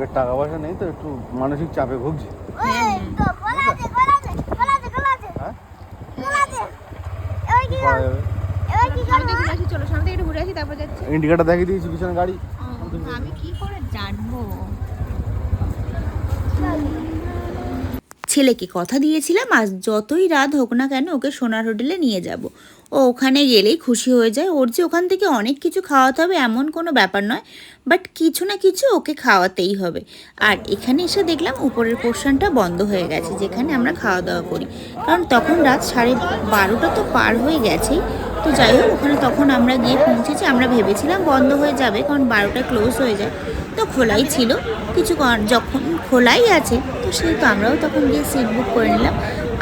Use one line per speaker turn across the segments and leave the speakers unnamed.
Pocket টাকা পয়সা নেই তো একটু মানসিক চাপে ভুগছি।
আছে
হ্যাঁ? ইন্ডিকেটার দেখিয়ে দিয়েছি পিছনে গাড়ি।
আমি কি করে জানব?
ছেলেকে কথা দিয়েছিলাম আজ যতই রাত হোক না কেন ওকে সোনার হোটেলে নিয়ে যাব। ও ওখানে গেলেই খুশি হয়ে যায়। ওর যে ওখান থেকে অনেক কিছু খাওয়াতে হবে এমন কোনো ব্যাপার নয়, বাট কিছু না কিছু ওকে খাওয়াতেই হবে। আর এখানে এসে দেখলাম উপরের পোর্শনটা বন্ধ হয়ে গেছে, যেখানে আমরা খাওয়া দাওয়া করি। কারণ তখন রাত সাড়ে বারোটা তো পার হয়ে গেছেই। তো যাই হোক, ওখানে তখন আমরা গিয়ে পৌঁছেছি। আমরা ভেবেছিলাম বন্ধ হয়ে যাবে, কারণ বারোটা ক্লোজ হয়ে যায়। তো খোলাই ছিল। কিছু যখন খোলাই আছে তো সেহেতু আমরাও তখন গিয়ে সিট বুক করে নিলাম।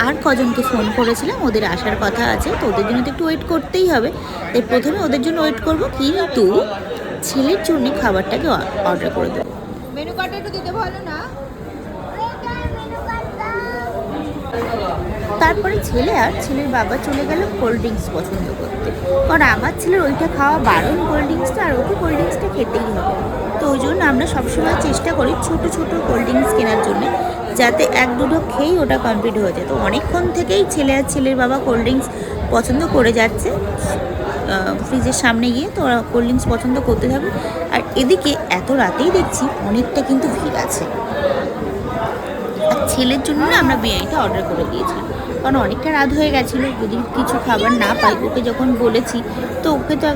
আর কজনকে ফোন করেছিলাম ওদের আসার কথা আছে তো ওদের জন্য তো একটু ওয়েট করতেই হবে। তাই প্রথমে ওদের জন্য ওয়েট করব কিন্তু ছেলের জন্য খাবারটাকে অর্ডার করে দেবো।
মেনু কার্ডটা একটু দিতে ভালো না।
তারপরে ছেলে আর ছেলের বাবা চলে গেল কোল্ড ড্রিঙ্কস পছন্দ করতে। কারণ আমার ছেলের ওইটা খাওয়া বারণ কোল্ড ড্রিঙ্কসটা আর ওকে কোল্ড ড্রিঙ্কসটা খেতেই হবে। তো ওই জন্য আমরা সবসময় চেষ্টা করি ছোট ছোট কোল্ড ড্রিঙ্কস কেনার জন্য, যাতে এক, দুটো খেয়েই ওটা কমপ্লিট হয়ে যায়। তো অনেকক্ষণ থেকেই ছেলে আর ছেলের বাবা কোল্ড ড্রিঙ্কস পছন্দ করে যাচ্ছে ফ্রিজের সামনে গিয়ে তো ওরা কোল্ড ড্রিঙ্কস পছন্দ করতে থাকবে। আর এদিকে এত রাতেই দেখছি অনেকটা কিন্তু ভিড় আছে। আর ছেলের জন্য না আমরা বিরিয়ানিটা অর্ডার করে দিয়েছিলাম। কারণ অনেকটা রাত হয়ে গেছিল, যদি কিছু খাবার না পাই, ওকে যখন বলেছি, তো ওকে তো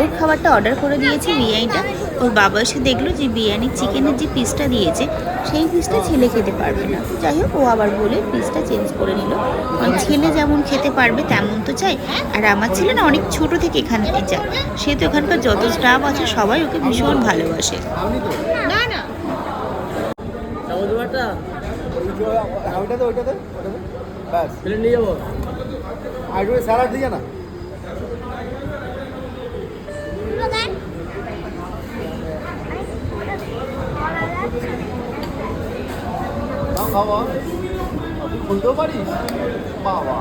ওর খাবারটা অর্ডার করে দিয়েছি বিরিয়ানিটা। ওর বাবা এসে দেখল যে বিরিয়ানি চিকেনের যে পিসটা দিয়েছে সেই পিসটা ছেলে খেতে পারবে না। যাই হোক ও আবার বলে পিসটা চেঞ্জ করে নিল। কারণ ছেলে যেমন খেতে পারবে তেমন তো চাই। আর আমার ছেলে না অনেক ছোট থেকে এখানে যায় সে তো এখানকার যত স্টাফ আছে সবাই ওকে ভীষণ ভালোবাসে।
না না।
ওইটাতে ওইটাতে ওইটাতে ব্যাস
নিয়ে যাব।
আর স্যালাড দিয়ে না
দুটো দেন কলা যাচ্ছে
নাও খুলতেও পারিস? বাবা।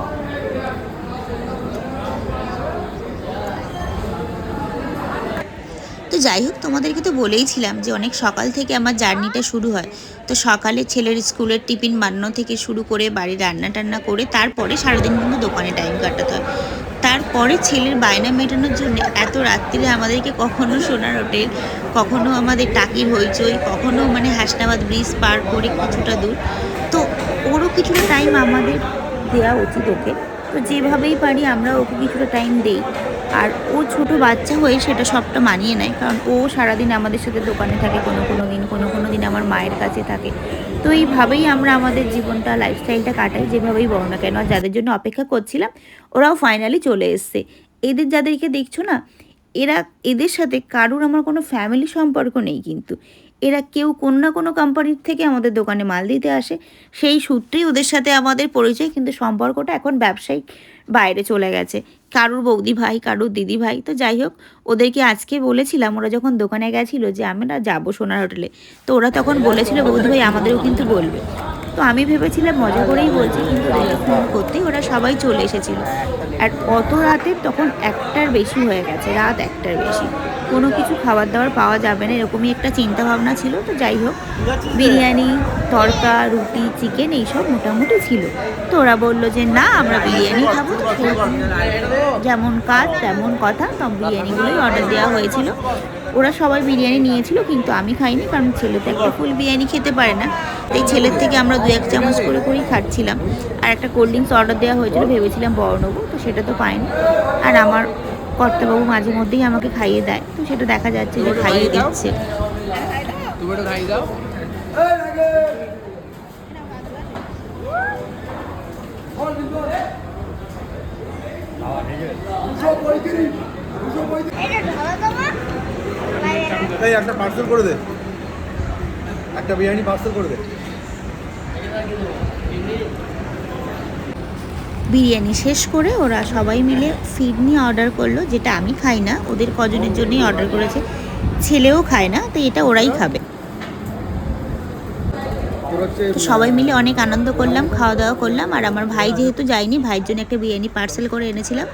তো যাই হোক, তোমাদেরকে তো বলেইছিলাম যে অনেক সকাল থেকে আমার জার্নিটা শুরু হয়। তো সকালে ছেলের স্কুলের টিফিন বানানো থেকে শুরু করে বাড়ি রান্না টান্না করে তারপরে সারাদিন কিন্তু দোকানে টাইম কাটাতে হয়। তারপরে ছেলের বায়না মেটানোর জন্য এত রাত্রিরে আমাদেরকে কখনো সোনার হোটেল কখনো আমাদের টাকির হইচই, কখনো মানে হাসনাবাদ ব্রিজ পার করে কিছুটা দূর। তো ওরও কিছুটা টাইম আমাদের দেওয়া উচিত ওকে। তো যেভাবেই পারি আমরা ওকে কিছুটা টাইম দেই। আর ও ছোট বাচ্চা হয়ে সেটা সবটা মানিয়ে নেয়, কারণ ও সারাদিন আমাদের সাথে দোকানে থাকে, কোনো কোনো দিন, কোনো কোনো দিন আমার মায়ের কাছে থাকে। তো এইভাবেই আমরা আমাদের জীবনটা লাইফস্টাইলটা কাটাই, যেভাবেই বলো না কেন। যাদের জন্য অপেক্ষা করছিলাম, ওরাও ফাইনালি চলে এসছে। এদের যাদেরকে দেখছ না এরা এদের সাথে কারুর আমার কোনো ফ্যামিলি সম্পর্ক নেই কিন্তু। এরা কেউ কোনো না কোনো কোম্পানির থেকে আমাদের দোকানে মাল দিতে আসে। সেই সূত্রেই ওদের সাথে আমাদের পরিচয়, কিন্তু সম্পর্কটা এখন ব্যবসায়িক বাইরে চলে গেছে। কারুর বৌদি ভাই, কারুর দিদি ভাই, তো যাই হোক, ওদেরকে আজকে বলেছিলাম, ওরা যখন দোকানে গেছিল যে আমরা যাব সোনার হোটেলে। তো ওরা তখন বলেছিল, বৌদি ভাই, আমাদেরও কিন্তু বলবে। তো আমি ভেবেছিলাম মজা করেই বলছি, কিন্তু ওদেরকে ফোন করতেই ওরা সবাই চলে এসেছিল। আর অত রাতে তখন একটার বেশি হয়ে গেছে, রাত একটার বেশি। কোনো কিছু খাবার দাবার পাওয়া যাবে না, এরকমই একটা চিন্তা ভাবনা ছিল, তো যাই হোক, বিরিয়ানি তড়কা রুটি, চিকেন এইসব মোটামুটি ছিল। তো ওরা বলল যে, না, আমরা বিরিয়ানি খাব। যেমন কাজ, তেমন কথা তো বিরিয়ানিগুলোই অর্ডার দেওয়া হয়েছিল। ওরা সবাই বিরিয়ানি নিয়েছিল কিন্তু আমি খাইনি কারণ ছেলে তো একটা ফুল বিরিয়ানি খেতে পারে না। তাই ছেলের থেকে আমরা দু এক চামচ করে করেই খাচ্ছিলাম। আর একটা কোল্ড ড্রিঙ্কস অর্ডার দেওয়া হয়েছিল ভেবেছিলাম বড় নেব তো সেটা তো পাইনি। আর আমার কর্তাবাবু মাঝে মধ্যেই আমাকে খাইয়ে দেয় তো সেটা দেখা যাচ্ছে যে খাইয়ে দিচ্ছে।
একটা
পার্সেল করে দে। একটা বিরিয়ানি পার্সেল করে দে।
বিরিয়ানি শেষ করে ওরা সবাই মিলে ফিডনি অর্ডার করল, যেটা আমি খাই না, ওদের কজনের জন্যই অর্ডার করেছে। ছেলেও খায় না, তো এটা ওরাই খাবে। সবাই মিলে অনেক আনন্দ করলাম, খাওয়া দাওয়া করলাম, আর আমার ভাই যেহেতু যায়নি, ভাইয়ের জন্য একটা বিরিয়ানি পার্সেল করে এনেছিলাম।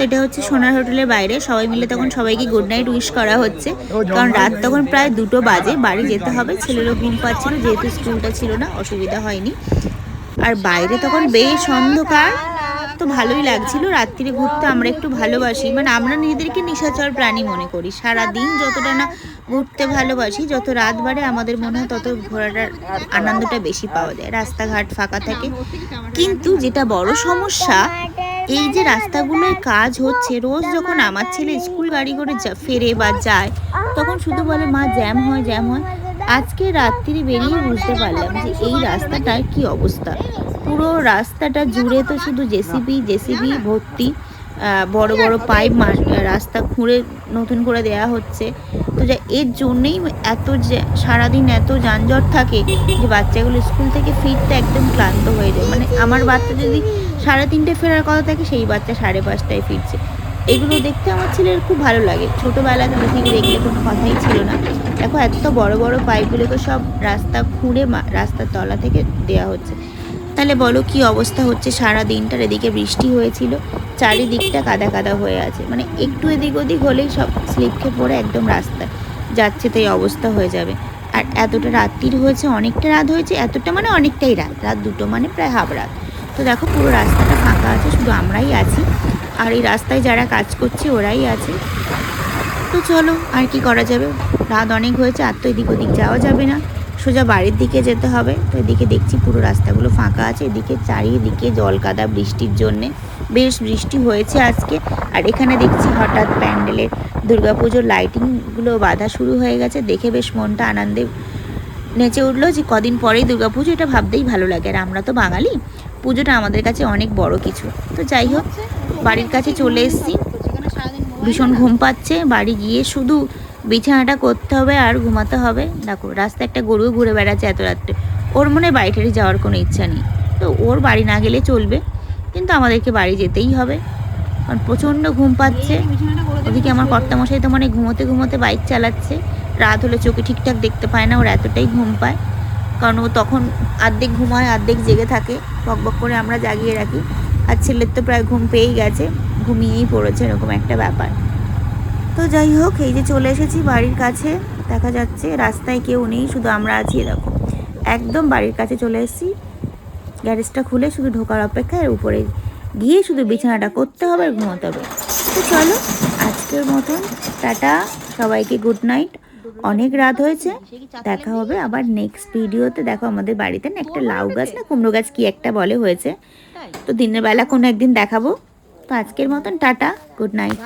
তো এটা হচ্ছে সোনার হোটেলের বাইরে। সবাই মিলে তখন সবাইকে গুড নাইট উইশ করা হচ্ছে। কারণ রাত তখন প্রায় দুটো বাজে, বাড়ি যেতে হবে। ছেলেরও ঘুম পাচ্ছিল, যেহেতু স্কুলটা ছিল না, অসুবিধা হয়নি। আর বাইরে তখন বেশ অন্ধকার। তো ভালোই লাগছিল। রাত্রিরে ঘুরতে আমরা একটু ভালোবাসি। মানে আমরা নিজেদেরকে নিশাচর প্রাণী মনে করি। সারা দিন যতটা না ঘুরতে ভালোবাসি, যত রাত বাড়ে, আমাদের মনে হয় তত ঘোরাটার আনন্দটা বেশি পাওয়া যায়। রাস্তাঘাট ফাঁকা থাকে। কিন্তু যেটা বড় সমস্যা এই যে রাস্তাগুলোয় কাজ হচ্ছে, রোজ যখন আমার ছেলে স্কুল গাড়ি করে ফেরে বা যায়, তখন শুধু বলে, মা, জ্যাম হয় জ্যাম হয়। আজকে রাত্রি বেরিয়ে বুঝতে পারলাম যে এই রাস্তাটার কি অবস্থা। পুরো রাস্তাটা জুড়ে তো শুধু জেসিবি জেসিবি ভর্তি বড় বড় পাইপ রাস্তা খুঁড়ে নতুন করে দেয়া হচ্ছে। তো যা, এর জন্যেই এত সারাদিন এত যানজট থাকে যে বাচ্চাগুলো স্কুল থেকে ফিরতে একদম ক্লান্ত হয়ে যায়। মানে আমার বাচ্চা যদি সাড়ে তিনটে ফেরার কথা থাকে, সেই বাচ্চা সাড়ে পাঁচটায় ফিরছে। এগুলো দেখতে আমার ছেলের খুব ভালো লাগে। ছোটোবেলাতে পৃথিবী দেখলে কোনো কথাই ছিল না। দেখো, এত বড় বড় পাইপগুলোকে সব রাস্তা খুঁড়ে রাস্তার তলা থেকে দেয়া হচ্ছে। তাহলে বলো, কি অবস্থা হচ্ছে? সারা দিনটার এদিকে বৃষ্টি হয়েছিল, চারিদিকটা কাদা কাদা হয়ে আছে। মানে একটু এদিক ওদিক হলেই সব স্লিপ খেয়ে পড়ে একদম রাস্তায়। যাচ্ছে তাই অবস্থা হয়ে যাবে। আর এতটা রাত্রির হয়েছে, অনেকটা রাত হয়েছে, এতটা মানে অনেকটাই রাত। রাত দুটো মানে প্রায় হাফ রাত। তো দেখো পুরো রাস্তাটা ফাঁকা আছে, শুধু আমরাই আছি। আর এই রাস্তায় যারা কাজ করছে, ওরাই আছে। তো চলো, আর কি করা যাবে? রাত অনেক হয়েছে, আর তো এদিক ওদিক যাওয়া যাবে না। সোজা বাড়ির দিকে যেতে হবে। তো এদিকে দেখছি পুরো রাস্তাগুলো ফাঁকা আছে। এদিকে চারিদিকে জল কাদা বৃষ্টির জন্যে। বেশ বৃষ্টি হয়েছে আজকে। আর এখানে দেখছি হঠাৎ প্যান্ডেলের দুর্গাপুজোর লাইটিংগুলো বাধা শুরু হয়ে গেছে। দেখে বেশ মনটা আনন্দে নেচে উঠল যে কদিন পরেই দুর্গাপুজো। এটা ভাবতেই ভালো লাগে। আর আমরা তো বাঙালি। পুজোটা আমাদের কাছে অনেক বড় কিছু। তো যাই হোক, বাড়ির কাছে চলে এসেছি। ভীষণ ঘুম পাচ্ছে, বাড়ি গিয়ে শুধু বিছানাটা করতে হবে আর ঘুমাতে হবে। দেখো, রাস্তায় একটা গরু ঘুরে বেড়াচ্ছে এত রাত্রে। ওর মনে বাড়ি যাওয়ার কোনো ইচ্ছা নেই। তো ওর বাড়ি না গেলে চলবে, কিন্তু আমাদেরকে বাড়ি যেতেই হবে। কারণ প্রচণ্ড ঘুম পাচ্ছে। ওদিকে আমার কর্তামশাই তো মানে ঘুমোতে ঘুমোতে বাইক চালাচ্ছে। রাত হলে চোখে ঠিকঠাক দেখতে পায় না, ওর এতটাই ঘুম পায়। কারণ ও তখন আর্ধেক ঘুমায়, আর্ধেক জেগে থাকে। বক বক করে আমরা জাগিয়ে রাখি। আর ছেলের তো প্রায় ঘুম পেয়েই গেছে, ঘুমিয়েই পড়েছে, এরকম একটা ব্যাপার। তো যাই হোক, এই যে চলে এসেছি বাড়ির কাছে, দেখা যাচ্ছে রাস্তায় কেউ নেই, শুধু আমরা আছি এরকম। একদম বাড়ির কাছে চলে এসেছি। গ্যারেজটা খুলে শুধু ঢোকার অপেক্ষায় উপরে গিয়ে শুধু বিছানাটা করতে হবে আর ঘুমোতে হবে। তো চলো, আজকের মতন টাটা, সবাইকে গুড নাইট। অনেক রাত হয়েছে, দেখা হবে আবার নেক্সট ভিডিওতে দেখো আমাদের বাড়িতে না একটা লাউ গাছ না, কুমড়ো গাছ কি একটা বলে হয়েছে। তো দিনের বেলা কোনো একদিন দেখাবো। তো আজকের মতন টাটা গুড নাইট